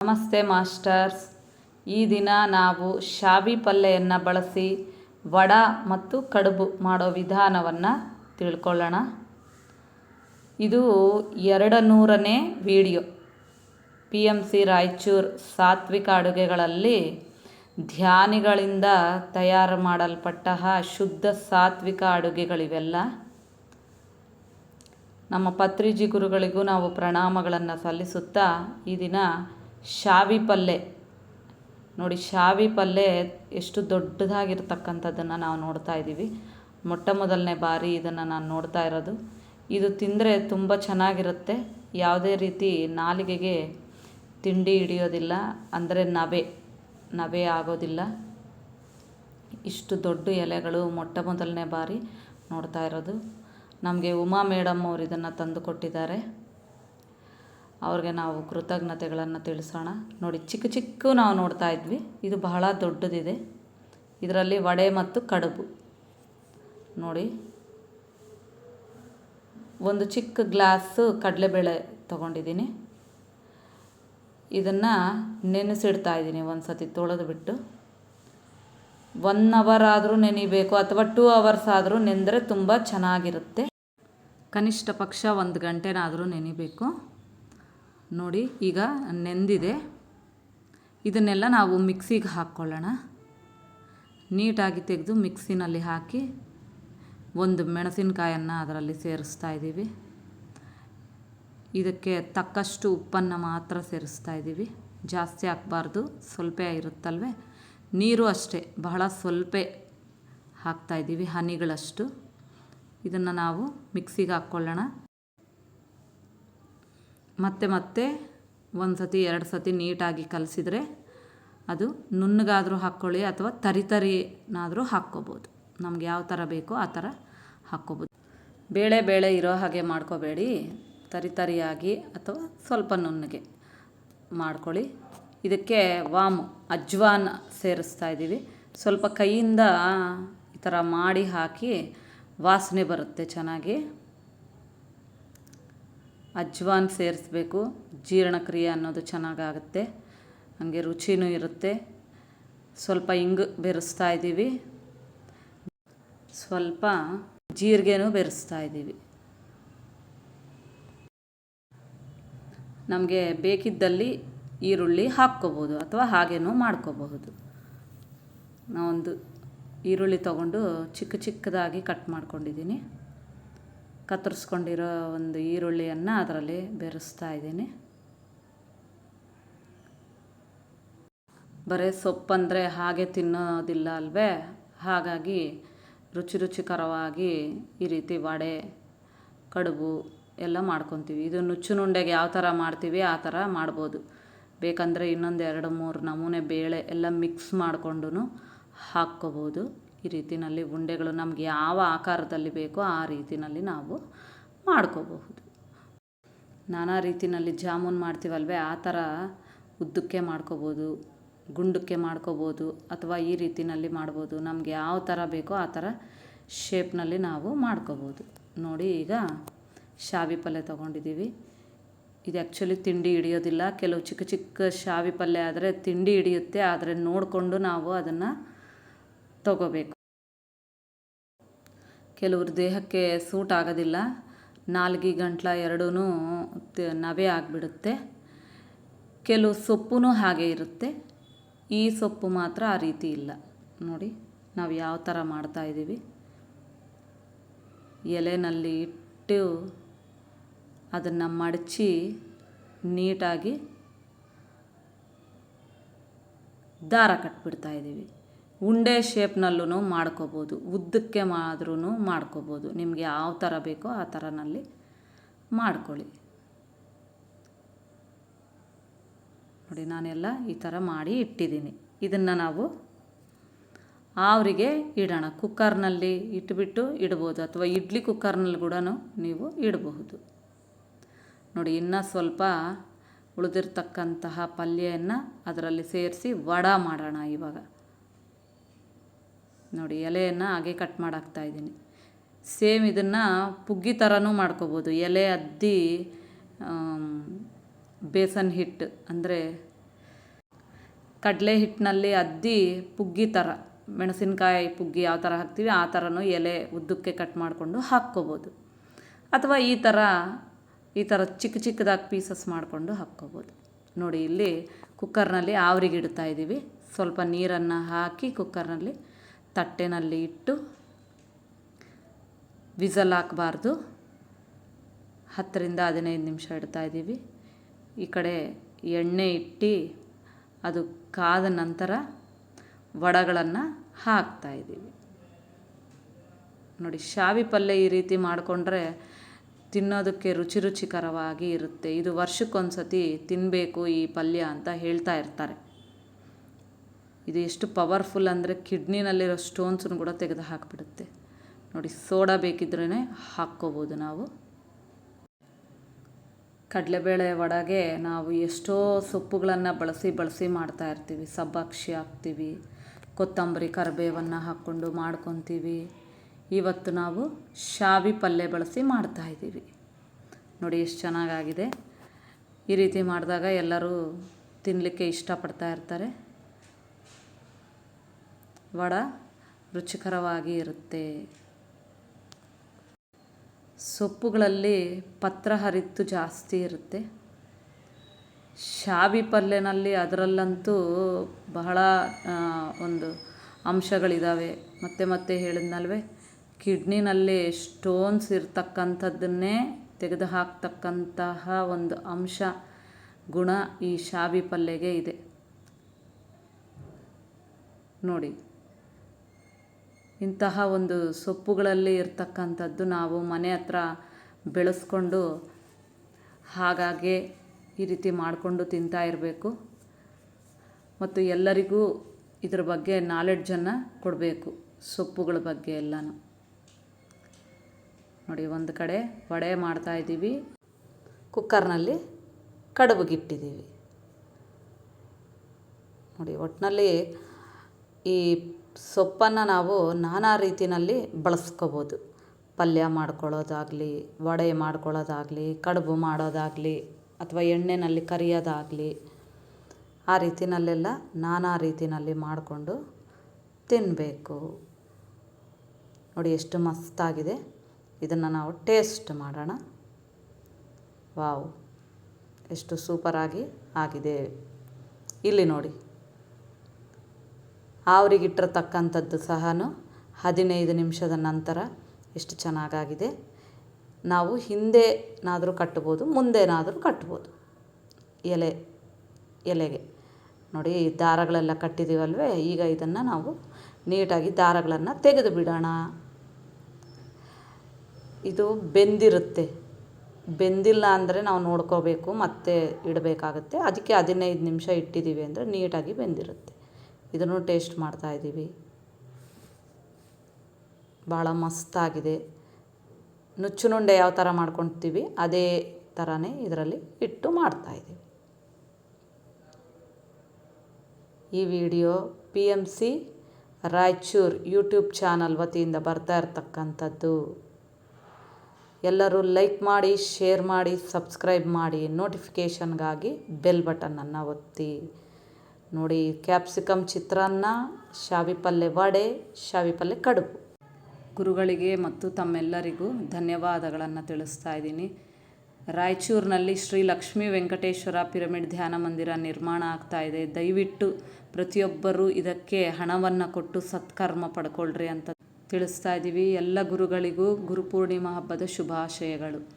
ನಮಸ್ತೆ ಮಾಸ್ಟರ್ಸ್. ಈ ದಿನ ನಾವು ಶಾವಿ ಪಲ್ಲೆಯನ್ನು ಬಳಸಿ ವಡ ಮತ್ತು ಕಡುಬು ಮಾಡೋ ವಿಧಾನವನ್ನು ತಿಳ್ಕೊಳ್ಳೋಣ. ಇದು ಎರಡು ನೂರನೇ video. P M C Raichur ಸಾತ್ವಿಕ ಅಡುಗೆಗಳಲ್ಲಿ ಧ್ಯಾನಿಗಳಿಂದ ತಯಾರು ಮಾಡಲ್ಪಟ್ಟ ಶುದ್ಧ ಸಾತ್ವಿಕ ಅಡುಗೆಗಳಿವೆಲ್ಲ. ನಮ್ಮ ಪತ್ರಿಜಿ ಗುರುಗಳಿಗೂ ನಾವು ಪ್ರಣಾಮಗಳನ್ನು ಸಲ್ಲಿಸುತ್ತಾ ಈ ದಿನ ಶಾವಿ ಪಲ್ಲೆ. ನೋಡಿ, ಶಾವಿ ಪಲ್ಲೆ ಎಷ್ಟು ದೊಡ್ಡದಾಗಿರ್ತಕ್ಕಂಥದ್ದನ್ನು ನಾವು ನೋಡ್ತಾ ಇದ್ದೀವಿ. ಮೊಟ್ಟ ಮೊದಲನೇ ಬಾರಿ ಇದನ್ನು ನಾನು ನೋಡ್ತಾ ಇರೋದು. ಇದು ತಿಂದರೆ ತುಂಬ ಚೆನ್ನಾಗಿರುತ್ತೆ. ಯಾವುದೇ ರೀತಿ ನಾಲಿಗೆಗೆ ತಿಂಡಿ ಹಿಡಿಯೋದಿಲ್ಲ, ಅಂದರೆ ನವೆ ನವೆ ಆಗೋದಿಲ್ಲ. ಇಷ್ಟು ದೊಡ್ಡ ಎಲೆಗಳು ಮೊಟ್ಟ ಮೊದಲನೇ ಬಾರಿ ನೋಡ್ತಾ ಇರೋದು. ನಮಗೆ ಉಮಾ ಮೇಡಮ್ ಅವರು ಇದನ್ನು ತಂದು ಕೊಟ್ಟಿದ್ದಾರೆ. ಅವ್ರಿಗೆ ನಾವು ಕೃತಜ್ಞತೆಗಳನ್ನು ತಿಳಿಸೋಣ. ನೋಡಿ, ಚಿಕ್ಕ ಚಿಕ್ಕ ನಾವು ನೋಡ್ತಾ ಇದ್ವಿ. ಇದು ಬಹಳ ದೊಡ್ಡದಿದೆ. ಇದರಲ್ಲಿ ವಡೆ ಮತ್ತು ಕಡುಬು. ನೋಡಿ, ಒಂದು ಚಿಕ್ಕ ಗ್ಲಾಸು ಕಡಲೆಬೇಳೆ ತೊಗೊಂಡಿದ್ದೀನಿ. ಇದನ್ನು ನೆನೆಸಿಡ್ತಾ ಇದ್ದೀನಿ ಒಂದು ಸತಿ ತೊಳೆದು ಬಿಟ್ಟು ಒನ್ ಅವರ್ ಆದರೂ ನೆನಿಬೇಕು ಅಥವಾ ಟೂ ಅವರ್ಸ್ ಆದರೂ ನೆಂದರೆ ತುಂಬ ಚೆನ್ನಾಗಿರುತ್ತೆ. ಕನಿಷ್ಠ ಪಕ್ಷ ಒಂದು ಗಂಟೆನಾದರೂ ನೆನಿಬೇಕು. ನೋಡಿ, ಈಗ ನೆಂದಿದೆ. ಇದನ್ನೆಲ್ಲ ನಾವು ಮಿಕ್ಸಿಗೆ ಹಾಕ್ಕೊಳ್ಳೋಣ. ನೀಟಾಗಿ ತೆಗೆದು ಮಿಕ್ಸಿನಲ್ಲಿ ಹಾಕಿ ಒಂದು ಮೆಣಸಿನಕಾಯನ್ನು ಅದರಲ್ಲಿ ಸೇರಿಸ್ತಾ ಇದ್ದೀವಿ. ಇದಕ್ಕೆ ತಕ್ಕಷ್ಟು ಉಪ್ಪನ್ನು ಮಾತ್ರ ಸೇರಿಸ್ತಾ ಇದ್ದೀವಿ. ಜಾಸ್ತಿ ಹಾಕ್ಬಾರ್ದು, ಸ್ವಲ್ಪ ಇರುತ್ತಲ್ವೇ? ನೀರು ಅಷ್ಟೇ, ಬಹಳ ಸ್ವಲ್ಪ ಹಾಕ್ತಾಯಿದ್ದೀವಿ ಹನಿಗಳಷ್ಟು. ಇದನ್ನು ನಾವು ಮಿಕ್ಸಿಗೆ ಹಾಕ್ಕೊಳ್ಳೋಣ. ಮತ್ತೆ ಮತ್ತೆ ಒಂದು ಸತಿ ಎರಡು ಸತಿ ನೀಟಾಗಿ ಕಲಸಿದರೆ ಅದು ನುಣ್ಣಗಾದರೂ ಹಾಕ್ಕೊಳ್ಳಿ ಅಥವಾ ತರಿ ತರಿನಾದರೂ ಹಾಕ್ಕೋಬೋದು. ನಮ್ಗೆ ಯಾವ ಥರ ಬೇಕೋ ಆ ಥರ ಹಾಕ್ಕೋಬೋದು. ಬೇಳೆ ಬೇಳೆ ಇರೋ ಹಾಗೆ ಮಾಡ್ಕೋಬೇಡಿ. ತರಿ ತರಿಯಾಗಿ ಅಥವಾ ಸ್ವಲ್ಪ ನುಣ್ಣಗೆ ಮಾಡ್ಕೊಳ್ಳಿ. ಇದಕ್ಕೆ ವಾಮು, ಅಜ್ವಾನ್ ಸೇರಿಸ್ತಾ ಇದ್ದೀವಿ. ಸ್ವಲ್ಪ ಕೈಯಿಂದ ಈ ಥರ ಮಾಡಿ ಹಾಕಿ ವಾಸನೆ ಬರುತ್ತೆ ಚೆನ್ನಾಗಿ. ಅಜ್ವಾನ್ ಸೇರಿಸ್ಬೇಕು, ಜೀರ್ಣಕ್ರಿಯೆ ಅನ್ನೋದು ಚೆನ್ನಾಗಾಗುತ್ತೆ. ಹಾಗೆ ರುಚಿನೂ ಇರುತ್ತೆ. ಸ್ವಲ್ಪ ಹಿಂಗು ಬೆರೆಸ್ತಾ ಇದ್ದೀವಿ. ಸ್ವಲ್ಪ ಜೀರಿಗೆನೂ ಬೆರೆಸ್ತಾ ಇದ್ದೀವಿ. ನಮಗೆ ಬೇಕಿದ್ದಲ್ಲಿ ಈರುಳ್ಳಿ ಹಾಕ್ಕೋಬೋದು ಅಥವಾ ಹಾಗೇನೂ ಮಾಡ್ಕೋಬಹುದು. ನಾವೊಂದು ಈರುಳ್ಳಿ ತಗೊಂಡು ಚಿಕ್ಕ ಚಿಕ್ಕದಾಗಿ ಕಟ್ ಮಾಡ್ಕೊಂಡಿದ್ದೀನಿ. ಕತ್ತರಿಸ್ಕೊಂಡಿರೋ ಒಂದು ಈರುಳ್ಳಿಯನ್ನು ಅದರಲ್ಲಿ ಬೆರೆಸ್ತಾ ಇದ್ದೀನಿ. ಬರೀ ಸೊಪ್ಪಂದರೆ ಹಾಗೆ ತಿನ್ನೋದಿಲ್ಲ ಅಲ್ವೇ? ಹಾಗಾಗಿ ರುಚಿ ರುಚಿಕರವಾಗಿ ಈ ರೀತಿ ವಡೆ, ಕಡುಬು ಎಲ್ಲ ಮಾಡ್ಕೊತೀವಿ. ಇದು ನುಚ್ಚುನುಂಡೆಗೆ ಯಾವ ಥರ ಮಾಡ್ತೀವಿ ಆ ಥರ ಮಾಡ್ಬೋದು. ಬೇಕಂದರೆ ಇನ್ನೊಂದು ಎರಡು ಮೂರು ನಮೂನೆ ಬೇಳೆ ಎಲ್ಲ ಮಿಕ್ಸ್ ಮಾಡಿಕೊಂಡು ಹಾಕ್ಕೋಬೋದು. ಈ ರೀತಿಯಲ್ಲಿ ಉಂಡೆಗಳು ನಮಗೆ ಯಾವ ಆಕಾರದಲ್ಲಿ ಬೇಕೋ ಆ ರೀತಿಯಲ್ಲಿ ನಾವು ಮಾಡ್ಕೋಬಹುದು. ನಾನಾ ರೀತಿಯಲ್ಲಿ ಜಾಮೂನ್ ಮಾಡ್ತೀವಲ್ವೇ, ಆ ಥರ ಉದ್ದಕ್ಕೆ ಮಾಡ್ಕೋಬೋದು, ಗುಂಡಕ್ಕೆ ಮಾಡ್ಕೋಬೋದು, ಅಥವಾ ಈ ರೀತಿಯಲ್ಲಿ ಮಾಡ್ಬೋದು. ನಮಗೆ ಯಾವ ಥರ ಬೇಕೋ ಆ ಥರ ಶೇಪ್ನಲ್ಲಿ ನಾವು ಮಾಡ್ಕೋಬೋದು. ನೋಡಿ, ಈಗ ಶಾವಿ ಪಲ್ಯ ತೊಗೊಂಡಿದ್ದೀವಿ. ಇದು ಆ್ಯಕ್ಚುಲಿ ತಿಂಡಿ ಹಿಡಿಯೋದಿಲ್ಲ. ಕೆಲವು ಚಿಕ್ಕ ಚಿಕ್ಕ ಶಾವಿ ಪಲ್ಯ ಆದರೆ ತಿಂಡಿ ಹಿಡಿಯುತ್ತೆ. ಆದರೆ ನೋಡಿಕೊಂಡು ನಾವು ಅದನ್ನು ತಗೋಬೇಕು. ಕೆಲವ್ರ ದೇಹಕ್ಕೆ ಸೂಟ್ ಆಗೋದಿಲ್ಲ. ನಾಲ್ಗೆ ಗಂಟ್ಲ ಎರಡೂ ನವೆ ಆಗಿಬಿಡುತ್ತೆ. ಕೆಲವು ಸೊಪ್ಪು ಹಾಗೆ ಇರುತ್ತೆ. ಈ ಸೊಪ್ಪು ಮಾತ್ರ ಆ ರೀತಿ ಇಲ್ಲ. ನೋಡಿ, ನಾವು ಯಾವ ಥರ ಮಾಡ್ತಾಯಿದ್ದೀವಿ ಎಲೆನಲ್ಲಿ ಇಟ್ಟು ಅದನ್ನು ಮಡಚಿ ನೀಟಾಗಿ ದಾರ ಕಟ್ಬಿಡ್ತಾ ಇದ್ದೀವಿ ಉಂಡೆ ಶೇಪ್ನಲ್ಲೂ ಮಾಡ್ಕೋಬೋದು, ಉದ್ದಕ್ಕೆ ಆದ್ರೂ ಮಾಡ್ಕೋಬೋದು. ನಿಮಗೆ ಯಾವ ಥರ ಬೇಕೋ ಆ ಥರನಲ್ಲಿ ಮಾಡ್ಕೊಳ್ಳಿ. ನೋಡಿ, ನಾನೆಲ್ಲ ಈ ಥರ ಮಾಡಿ ಇಟ್ಟಿದ್ದೀನಿ. ಇದನ್ನು ನಾವು ಆವರಿಗೆ ಇಡೋಣ. ಕುಕ್ಕರ್ನಲ್ಲಿ ಇಟ್ಬಿಟ್ಟು ಇಡ್ಬೋದು, ಅಥವಾ ಇಡ್ಲಿ ಕುಕ್ಕರ್ನಲ್ಲಿ ಕೂಡ ನೀವು ಇಡಬಹುದು. ನೋಡಿ, ಇನ್ನೂ ಸ್ವಲ್ಪ ಉಳಿದಿರ್ತಕ್ಕಂತಹ ಪಲ್ಯವನ್ನು ಅದರಲ್ಲಿ ಸೇರಿಸಿ ವಡ ಮಾಡೋಣ ಇವಾಗ. ನೋಡಿ, ಎಲೆಯನ್ನು ಹಾಗೆ ಕಟ್ ಮಾಡಾಕ್ತಾ ಇದ್ದೀನಿ. ಸೇಮ್ ಇದನ್ನು ಪುಗ್ಗಿ ಥರನೂ ಮಾಡ್ಕೋಬೋದು. ಎಲೆ, ಅದ್ದಿ ಬೇಸನ್ ಹಿಟ್ಟು ಅಂದರೆ ಕಡಲೆ ಹಿಟ್ಟಿನಲ್ಲಿ ಅದ್ದಿ, ಪುಗ್ಗಿ ಥರ ಮೆಣಸಿನಕಾಯಿ ಪುಗ್ಗಿ ಯಾವ ಥರ ಹಾಕ್ತೀವಿ, ಆ ಥರನೂ ಎಲೆ ಉದ್ದಕ್ಕೆ ಕಟ್ ಮಾಡಿಕೊಂಡು ಹಾಕ್ಕೋಬೋದು. ಅಥವಾ ಈ ಥರ ಈ ಥರ ಚಿಕ್ಕ ಚಿಕ್ಕದಾಗಿ ಪೀಸಸ್ ಮಾಡಿಕೊಂಡು ಹಾಕ್ಕೋಬೋದು. ನೋಡಿ, ಇಲ್ಲಿ ಕುಕ್ಕರ್ನಲ್ಲಿ ಆವ್ರಿಗೆ ಇಡ್ತಾ ಇದ್ದೀವಿ ಸ್ವಲ್ಪ ನೀರನ್ನು ಹಾಕಿ ಕುಕ್ಕರ್ನಲ್ಲಿ ತಟ್ಟೆನಲ್ಲಿ ಇಟ್ಟು ವಿಸಲ್ ಹಾಕಬಾರ್ದು. ಹತ್ತರಿಂದ ಹದಿನೈದು ನಿಮಿಷ ಇಡ್ತಾಯಿದ್ದೀವಿ ಈ ಕಡೆ ಎಣ್ಣೆ ಇಟ್ಟು ಅದು ಕಾದ ನಂತರ ವಡಗಳನ್ನು ಹಾಕ್ತಾಯಿದ್ದೀವಿ ನೋಡಿ, ಶಾವಿ ಪಲ್ಯ ಈ ರೀತಿ ಮಾಡಿಕೊಂಡ್ರೆ ತಿನ್ನೋದಕ್ಕೆ ರುಚಿ ರುಚಿಕರವಾಗಿ ಇರುತ್ತೆ. ಇದು ವರ್ಷಕ್ಕೊಂದು ಸತಿ ತಿನ್ನಬೇಕು ಈ ಪಲ್ಯ ಅಂತ ಹೇಳ್ತಾ ಇರ್ತಾರೆ. ಇದು ಎಷ್ಟು ಪವರ್ಫುಲ್ ಅಂದರೆ ಕಿಡ್ನಿನಲ್ಲಿರೋ ಸ್ಟೋನ್ಸನ್ನು ಕೂಡ ತೆಗೆದು ಹಾಕಿಬಿಡುತ್ತೆ. ನೋಡಿ, ಸೋಡಾ ಬೇಕಿದ್ರೇ ಹಾಕ್ಕೋಬೋದು ನಾವು. ಕಡಲೆಬೇಳೆ ವಡೆಗೆ ನಾವು ಎಷ್ಟೋ ಸೊಪ್ಪುಗಳನ್ನು ಬಳಸಿ ಬಳಸಿ ಮಾಡ್ತಾ ಇರ್ತೀವಿ. ಸಬ್ಬಾಕ್ಷಿ ಹಾಕ್ತೀವಿ, ಕೊತ್ತಂಬರಿ ಕರಿಬೇವನ್ನು ಹಾಕ್ಕೊಂಡು ಮಾಡ್ಕೊತೀವಿ. ಇವತ್ತು ನಾವು ಶಾವಿ ಪಲ್ಯ ಬಳಸಿ ಮಾಡ್ತಾಯಿದ್ದೀವಿ ನೋಡಿ, ಎಷ್ಟು ಚೆನ್ನಾಗಾಗಿದೆ. ಈ ರೀತಿ ಮಾಡಿದಾಗ ಎಲ್ಲರೂ ತಿನ್ನಲಿಕ್ಕೆ ಇಷ್ಟಪಡ್ತಾ ಇರ್ತಾರೆ. ವಡ ರುಚಿಕರವಾಗಿ ಇರುತ್ತೆ. ಸೊಪ್ಪುಗಳಲ್ಲಿ ಪತ್ರ ಹರಿತು ಜಾಸ್ತಿ ಇರುತ್ತೆ. ಶಾವಿ ಪಲ್ಯನಲ್ಲಿ ಅದರಲ್ಲಂತೂ ಬಹಳ ಒಂದು ಅಂಶಗಳಿದ್ದಾವೆ ಮತ್ತೆ ಮತ್ತೆ ಹೇಳಿದ್ನಲ್ವೇ, ಕಿಡ್ನಿನಲ್ಲಿ ಸ್ಟೋನ್ಸ್ ಇರ್ತಕ್ಕಂಥದ್ದನ್ನೇ ತೆಗೆದು ಹಾಕ್ತಕ್ಕಂತಹ ಒಂದು ಅಂಶ, ಗುಣ ಈ ಶಾವಿ ಪಲ್ಯಗೆ ಇದೆ. ನೋಡಿ ಇಂತಹ ಒಂದು ಸೊಪ್ಪುಗಳಲ್ಲಿ ಇರ್ತಕ್ಕಂಥದ್ದು ನಾವು ಮನೆ ಹತ್ರ ಬೆಳೆಸ್ಕೊಂಡು ಹಾಗಾಗೆ ಈ ರೀತಿ ಮಾಡಿಕೊಂಡು ತಿಂತಾ ಇರಬೇಕು. ಮತ್ತು ಎಲ್ಲರಿಗೂ ಇದ್ರ ಬಗ್ಗೆ ನಾಲೆಡ್ಜನ್ನು ಕೊಡಬೇಕು, ಸೊಪ್ಪುಗಳ ಬಗ್ಗೆ ಎಲ್ಲನೂ. ನೋಡಿ, ಒಂದು ಕಡೆ ವಡೆ ಮಾಡ್ತಾ ಇದ್ದೀವಿ. ಕುಕ್ಕರ್ನಲ್ಲಿ ಕಡುಬುಗಿಟ್ಟಿದ್ದೀವಿ ನೋಡಿ ಒಟ್ಟಿನಲ್ಲಿ ಈ ಸೊಪ್ಪನ್ನು ನಾವು ನಾನಾ ರೀತಿಯಲ್ಲಿ ಬಳಸ್ಕೋಬೋದು. ಪಲ್ಯ ಮಾಡ್ಕೊಳ್ಳೋದಾಗಲಿ, ವಡೆ ಮಾಡ್ಕೊಳ್ಳೋದಾಗಲಿ, ಕಡುಬು ಮಾಡೋದಾಗಲಿ ಅಥವಾ ಎಣ್ಣೆಯಲ್ಲಿ ಕರಿಯೋದಾಗಲಿ ಆ ರೀತಿಯಲ್ಲೆಲ್ಲ ನಾನಾ ರೀತಿಯಲ್ಲಿ ಮಾಡಿಕೊಂಡು ತಿನ್ನಬೇಕು ನೋಡಿ ಎಷ್ಟು ಮಸ್ತಾಗಿದೆ. ಇದನ್ನು ನಾವು ಟೇಸ್ಟ್ ಮಾಡೋಣ. ವಾವ್, ಎಷ್ಟು ಸೂಪರಾಗಿ ಆಗಿದೆ. ಇಲ್ಲಿ ನೋಡಿ. ಆವರಿಗಿಟ್ಟಿರ್ತಕ್ಕಂಥದ್ದು ಸಹ ಹದಿನೈದು ನಿಮಿಷದ ನಂತರ ಎಷ್ಟು ಚೆನ್ನಾಗಾಗಿದೆ. ನಾವು ಹಿಂದೆನಾದರೂ ಕಟ್ಬೋದು ಮುಂದೆನಾದರೂ ಕಟ್ಬೋದು ಎಲೆ, ಎಲೆಗೆ. ನೋಡಿ ದಾರಗಳೆಲ್ಲ ಕಟ್ಟಿದ್ದೀವಲ್ವೇ ಈಗ ಇದನ್ನು ನಾವು ನೀಟಾಗಿ ದಾರಗಳನ್ನು ತೆಗೆದು ಬಿಡೋಣ. ಇದು ಬೆಂದಿರುತ್ತೆ. ಬೆಂದಿಲ್ಲ ಅಂದರೆ ನಾವು ನೋಡ್ಕೋಬೇಕು, ಮತ್ತೆ ಇಡಬೇಕಾಗತ್ತೆ. ಅದಕ್ಕೆ ಹದಿನೈದು ನಿಮಿಷ ಇಟ್ಟಿದ್ದೀವಿ ಅಂದರೆ ನೀಟಾಗಿ ಬೆಂದಿರುತ್ತೆ. ಇದನ್ನು ಟೇಸ್ಟ್ ಮಾಡ್ತಾ ಇದ್ದೀವಿ. ಭಾಳ ಮಸ್ತಾಗಿದೆ. ನುಚ್ಚುನುಂಡೆ ಯಾವ ಥರ ಮಾಡ್ಕೊತೀವಿ ಅದೇ ಥರನೇ ಇದರಲ್ಲಿ ಇಟ್ಟು ಮಾಡ್ತಾಯಿದ್ದೀವಿ ಈ video P M C Raichur YouTube channel ವತಿಯಿಂದ ಬರ್ತಾ ಇರ್ತಕ್ಕಂಥದ್ದು. ಎಲ್ಲರೂ ಲೈಕ್ ಮಾಡಿ, ಶೇರ್ ಮಾಡಿ, ಸಬ್ಸ್ಕ್ರೈಬ್ ಮಾಡಿ ನೋಟಿಫಿಕೇಷನ್ಗಾಗಿ ಬೆಲ್ ಬಟನನ್ನು ಒತ್ತಿ. ನೋಡಿ ಕ್ಯಾಪ್ಸಿಕಮ್ ಚಿತ್ರಾನ್ನ, ಶಾವಿ ಪಲ್ಯ ವಡೆ, ಶಾವಿ ಪಲ್ಯ ಕಡುಬು. ಗುರುಗಳಿಗೆ ಮತ್ತು ತಮ್ಮೆಲ್ಲರಿಗೂ ಧನ್ಯವಾದಗಳನ್ನು ತಿಳಿಸ್ತಾ ಇದ್ದೀನಿ. ರಾಯಚೂರಿನಲ್ಲಿ ಶ್ರೀ ಲಕ್ಷ್ಮೀ ವೆಂಕಟೇಶ್ವರ ಪಿರಮಿಡ್ ಧ್ಯಾನ ಮಂದಿರ ನಿರ್ಮಾಣ ಆಗ್ತಾ ಇದೆ. ದಯವಿಟ್ಟು ಪ್ರತಿಯೊಬ್ಬರೂ ಇದಕ್ಕೆ ಹಣವನ್ನು ಕೊಟ್ಟು ಸತ್ಕರ್ಮ ಪಡ್ಕೊಳ್ರಿ ಅಂತ ತಿಳಿಸ್ತಾ ಇದ್ದೀವಿ. ಎಲ್ಲ ಗುರುಗಳಿಗೂ ಗುರುಪೂರ್ಣಿಮಾ ಹಬ್ಬದ ಶುಭಾಶಯಗಳು.